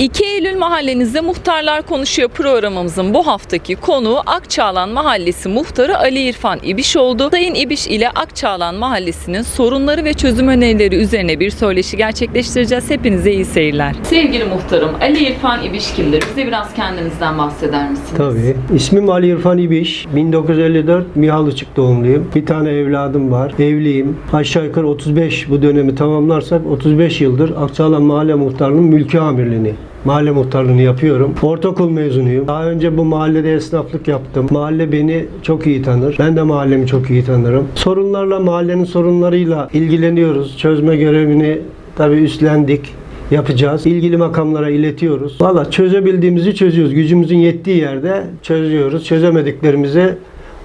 2 Eylül Mahallenizde Muhtarlar Konuşuyor programımızın bu haftaki konuğu Akçaalan Mahallesi Muhtarı Ali İrfan İbiş oldu. Sayın İbiş ile Akçaalan Mahallesi'nin sorunları ve çözüm önerileri üzerine bir söyleşi gerçekleştireceğiz. Hepinize iyi seyirler. Sevgili muhtarım Ali İrfan İbiş kimdir? Bize biraz kendinizden bahseder misiniz? Tabii. İsmim Ali İrfan İbiş. 1954 Mihalıçık doğumluyum. Bir tane evladım var. Evliyim. Aşağı yukarı 35 bu dönemi tamamlarsak 35 yıldır Akçaalan Mahalle Muhtarlığı'nın mülki amirliğini mahalle muhtarlığını yapıyorum. Ortaokul mezunuyum. Daha önce bu mahallede esnaflık yaptım. Mahalle beni çok iyi tanır. Ben de mahallemi çok iyi tanırım. Sorunlarla, mahallenin sorunlarıyla ilgileniyoruz. Çözme görevini tabii üstlendik yapacağız. İlgili makamlara iletiyoruz. Valla çözebildiğimizi çözüyoruz. Gücümüzün yettiği yerde çözüyoruz. Çözemediklerimizi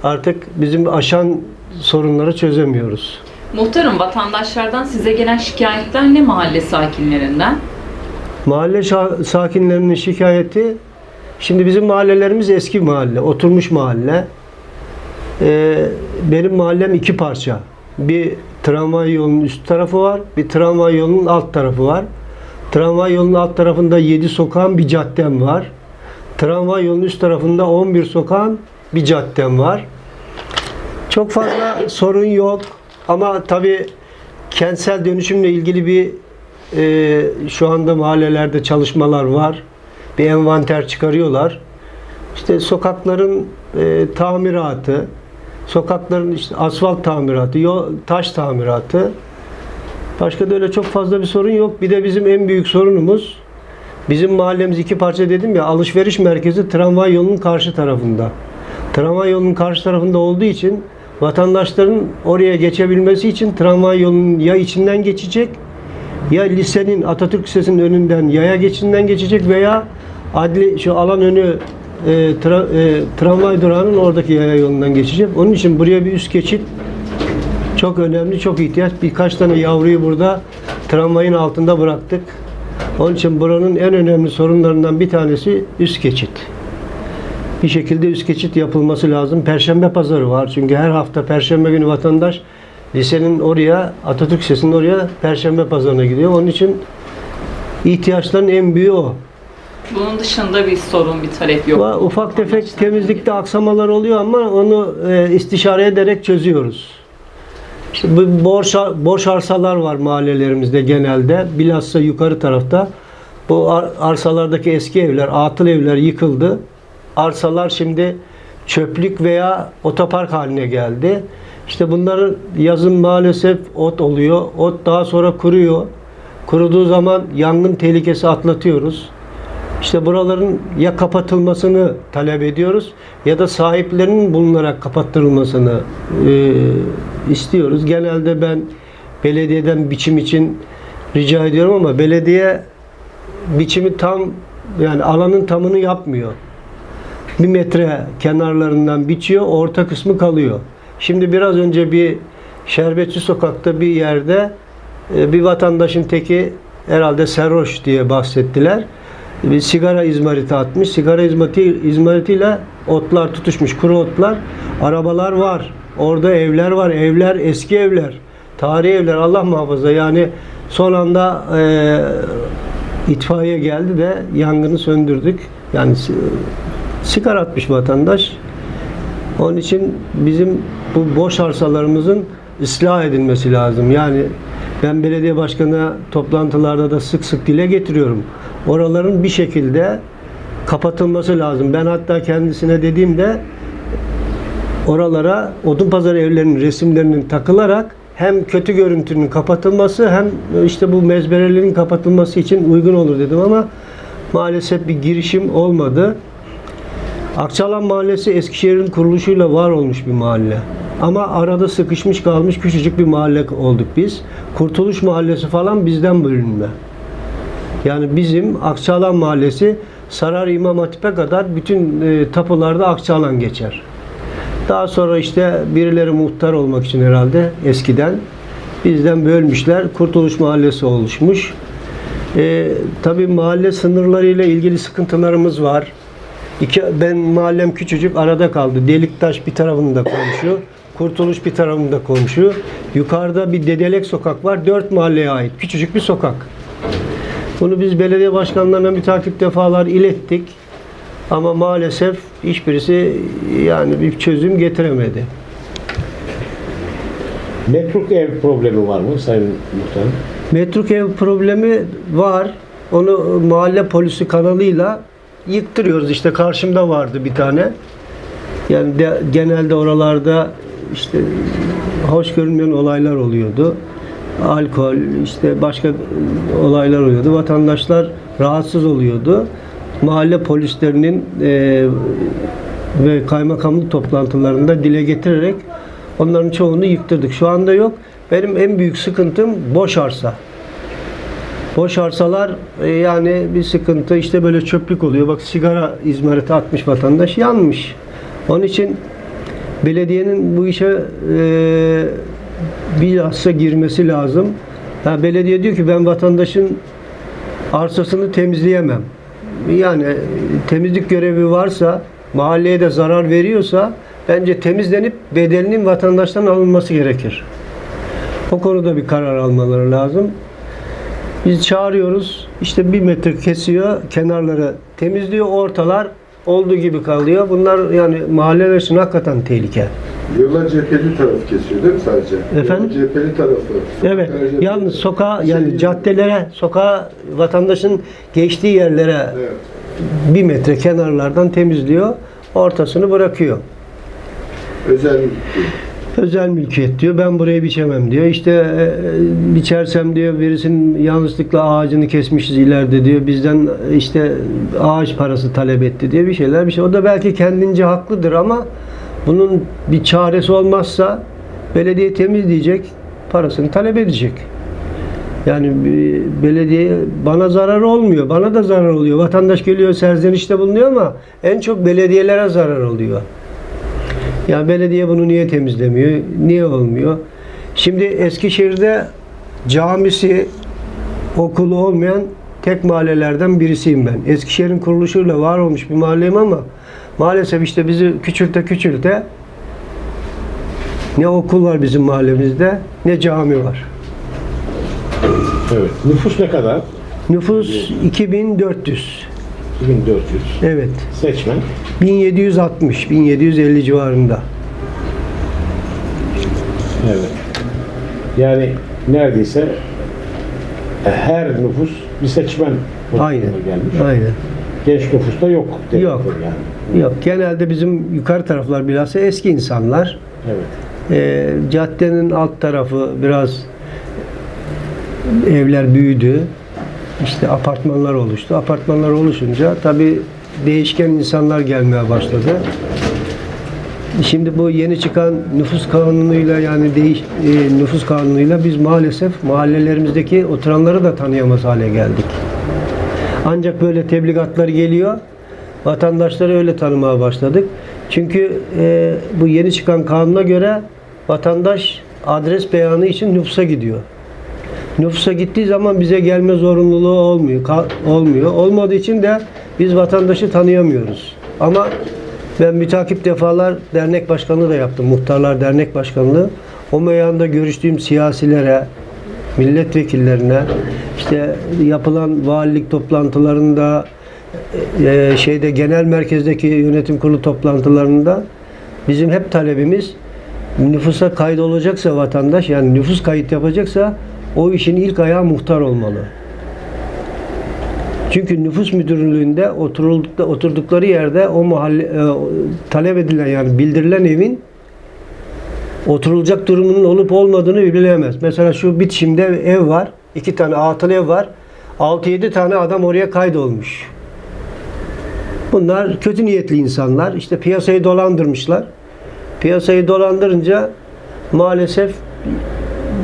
artık bizim aşan sorunları çözemiyoruz. Muhtarım vatandaşlardan size gelen şikayetler ne mahalle sakinlerinden? Mahalle sakinlerinin şikayeti şimdi bizim mahallelerimiz eski mahalle, oturmuş mahalle. Ee, benim mahallem iki parça. Bir tramvay yolunun üst tarafı var, bir tramvay yolunun alt tarafı var. Tramvay yolunun alt tarafında 7 sokağın bir caddem var. Tramvay yolunun üst tarafında 11 sokağın bir caddem var. Çok fazla sorun yok ama tabii kentsel dönüşümle ilgili bir e, şu anda mahallelerde çalışmalar var. Bir envanter çıkarıyorlar. İşte sokakların e, tamiratı, sokakların işte asfalt tamiratı, yol, taş tamiratı. Başka da öyle çok fazla bir sorun yok. Bir de bizim en büyük sorunumuz bizim mahallemiz iki parça dedim ya alışveriş merkezi tramvay yolunun karşı tarafında. Tramvay yolunun karşı tarafında olduğu için vatandaşların oraya geçebilmesi için tramvay yolunun ya içinden geçecek ya lisenin Atatürk Lisesi'nin önünden yaya geçidinden geçecek veya adli şu alan önü e, tra- e, tramvay durağının oradaki yaya yolundan geçecek. Onun için buraya bir üst geçit çok önemli, çok ihtiyaç. Birkaç tane yavruyu burada tramvayın altında bıraktık. Onun için buranın en önemli sorunlarından bir tanesi üst geçit. Bir şekilde üst geçit yapılması lazım. Perşembe pazarı var. Çünkü her hafta perşembe günü vatandaş lisenin oraya, Atatürk Lisesi'nin oraya perşembe pazarına gidiyor. Onun için ihtiyaçların en büyüğü o. Bunun dışında bir sorun, bir talep yok. Va- Ufak tefek temizlikte aksamalar oluyor ama onu e, istişare ederek çözüyoruz. İşte bu borç, borç arsalar var mahallelerimizde genelde. Bilhassa yukarı tarafta. Bu ar- arsalardaki eski evler, atıl evler yıkıldı. Arsalar şimdi çöplük veya otopark haline geldi. İşte bunların yazın maalesef ot oluyor. Ot daha sonra kuruyor. Kuruduğu zaman yangın tehlikesi atlatıyoruz. İşte buraların ya kapatılmasını talep ediyoruz ya da sahiplerinin bulunarak kapattırılmasını e, istiyoruz. Genelde ben belediyeden biçim için rica ediyorum ama belediye biçimi tam yani alanın tamını yapmıyor. Bir metre kenarlarından biçiyor, orta kısmı kalıyor. Şimdi biraz önce bir Şerbetçi Sokak'ta bir yerde e, bir vatandaşın teki herhalde serhoş diye bahsettiler. Bir sigara izmariti atmış. Sigara izmariti, izmaritiyle otlar tutuşmuş, kuru otlar. Arabalar var. Orada evler var. Evler eski evler. Tarihi evler Allah muhafaza. Yani son anda e, itfaiye geldi de yangını söndürdük. Yani si- sigara atmış vatandaş. Onun için bizim bu boş arsalarımızın ıslah edilmesi lazım. Yani ben belediye başkanı toplantılarda da sık sık dile getiriyorum. Oraların bir şekilde kapatılması lazım. Ben hatta kendisine dediğimde oralara odun pazarı evlerinin resimlerinin takılarak hem kötü görüntünün kapatılması hem işte bu mezberelerin kapatılması için uygun olur dedim ama maalesef bir girişim olmadı. Akçalan Mahallesi Eskişehir'in kuruluşuyla var olmuş bir mahalle. Ama arada sıkışmış kalmış küçücük bir mahalle olduk biz. Kurtuluş Mahallesi falan bizden bölünme. Yani bizim Akçalan Mahallesi Sarar İmam Hatip'e kadar bütün e, tapularda Akçalan geçer. Daha sonra işte birileri muhtar olmak için herhalde eskiden bizden bölmüşler. Kurtuluş Mahallesi oluşmuş. E, tabii mahalle sınırlarıyla ilgili sıkıntılarımız var. İki, ben mahallem küçücük arada kaldı. Deliktaş bir tarafında komşu, Kurtuluş bir tarafında komşu. Yukarıda bir Dedelek sokak var. Dört mahalleye ait küçücük bir sokak. Bunu biz belediye başkanlarına mütakip defalar ilettik. Ama maalesef hiçbirisi yani bir çözüm getiremedi. Metruk ev problemi var mı Sayın Muhtarım? Metruk ev problemi var. Onu mahalle polisi kanalıyla yıktırıyoruz. İşte karşımda vardı bir tane. Yani de, genelde oralarda işte hoş görünmeyen olaylar oluyordu. Alkol, işte başka olaylar oluyordu. Vatandaşlar rahatsız oluyordu. Mahalle polislerinin e, ve kaymakamlık toplantılarında dile getirerek onların çoğunu yıktırdık. Şu anda yok. Benim en büyük sıkıntım boş arsa. Boş arsalar e, yani bir sıkıntı işte böyle çöplük oluyor. Bak sigara izmariti atmış vatandaş yanmış. Onun için belediyenin bu işe e, bilhassa girmesi lazım. Ha, belediye diyor ki ben vatandaşın arsasını temizleyemem. Yani temizlik görevi varsa, mahalleye de zarar veriyorsa bence temizlenip bedelinin vatandaştan alınması gerekir. O konuda bir karar almaları lazım. Biz çağırıyoruz. İşte bir metre kesiyor, kenarları temizliyor, ortalar olduğu gibi kalıyor. Bunlar yani mahalleler için hakikaten tehlike. Yıllar cepheli taraf kesiyor değil mi sadece? Efendim? Yolun Cepheli tarafı. Evet. Cepheli. Yalnız sokağa yani Şey- caddelere, sokağa vatandaşın geçtiği yerlere Evet. bir metre kenarlardan temizliyor. Ortasını bırakıyor. Özel Özel mülkiyet diyor. Ben burayı biçemem diyor. İşte e, biçersem diyor birisinin yanlışlıkla ağacını kesmişiz ileride diyor. Bizden e, işte ağaç parası talep etti diye bir şeyler bir şey. O da belki kendince haklıdır ama bunun bir çaresi olmazsa belediye temizleyecek, parasını talep edecek. Yani e, belediye bana zarar olmuyor. Bana da zarar oluyor. Vatandaş geliyor serzenişte bulunuyor ama en çok belediyelere zarar oluyor. Ya belediye bunu niye temizlemiyor? Niye olmuyor? Şimdi Eskişehir'de camisi, okulu olmayan tek mahallelerden birisiyim ben. Eskişehir'in kuruluşuyla var olmuş bir mahalleyim ama maalesef işte bizi küçülte küçülte ne okul var bizim mahallemizde ne cami var. Evet. Nüfus ne kadar? Nüfus 2400. 2400. Evet. Seçmen. 1760, 1750 civarında. Evet. Yani neredeyse her nüfus bir seçmen Aynen. gelmiş. Aynen. Genç nüfusta yok. Yok. Yani. Yok. Genelde bizim yukarı taraflar bilhassa eski insanlar. Evet. Ee, caddenin alt tarafı biraz evler büyüdü. İşte apartmanlar oluştu. Apartmanlar oluşunca tabii değişken insanlar gelmeye başladı. Şimdi bu yeni çıkan nüfus kanunuyla yani değiş, e, nüfus kanunuyla biz maalesef mahallelerimizdeki oturanları da tanıyamaz hale geldik. Ancak böyle tebligatlar geliyor. Vatandaşları öyle tanımaya başladık. Çünkü e, bu yeni çıkan kanuna göre vatandaş adres beyanı için nüfusa gidiyor. Nüfusa gittiği zaman bize gelme zorunluluğu olmuyor. olmuyor. Olmadığı için de biz vatandaşı tanıyamıyoruz. Ama ben mütakip defalar dernek başkanlığı da yaptım. Muhtarlar Dernek Başkanlığı. O meyanda görüştüğüm siyasilere, milletvekillerine, işte yapılan valilik toplantılarında, e, şeyde genel merkezdeki yönetim kurulu toplantılarında bizim hep talebimiz nüfusa kaydolacaksa vatandaş yani nüfus kayıt yapacaksa o işin ilk ayağı muhtar olmalı. Çünkü nüfus müdürlüğünde oturdukları yerde o mahalle e, talep edilen yani bildirilen evin oturulacak durumunun olup olmadığını bilemez. Mesela şu bitişimde ev var. iki tane atıl ev var. 6-7 tane adam oraya kaydolmuş. Bunlar kötü niyetli insanlar. İşte piyasayı dolandırmışlar. Piyasayı dolandırınca maalesef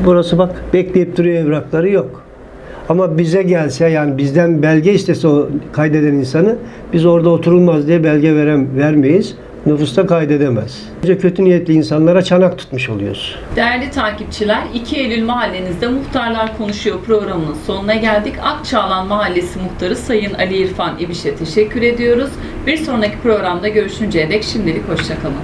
burası bak bekleyip duruyor evrakları yok. Ama bize gelse yani bizden belge istese o kaydeden insanı biz orada oturulmaz diye belge verem, vermeyiz. Nüfusta kaydedemez. Önce kötü niyetli insanlara çanak tutmuş oluyoruz. Değerli takipçiler, 2 Eylül mahallenizde Muhtarlar Konuşuyor programının sonuna geldik. Akçaalan Mahallesi Muhtarı Sayın Ali İrfan İbiş'e teşekkür ediyoruz. Bir sonraki programda görüşünceye dek şimdilik hoşçakalın.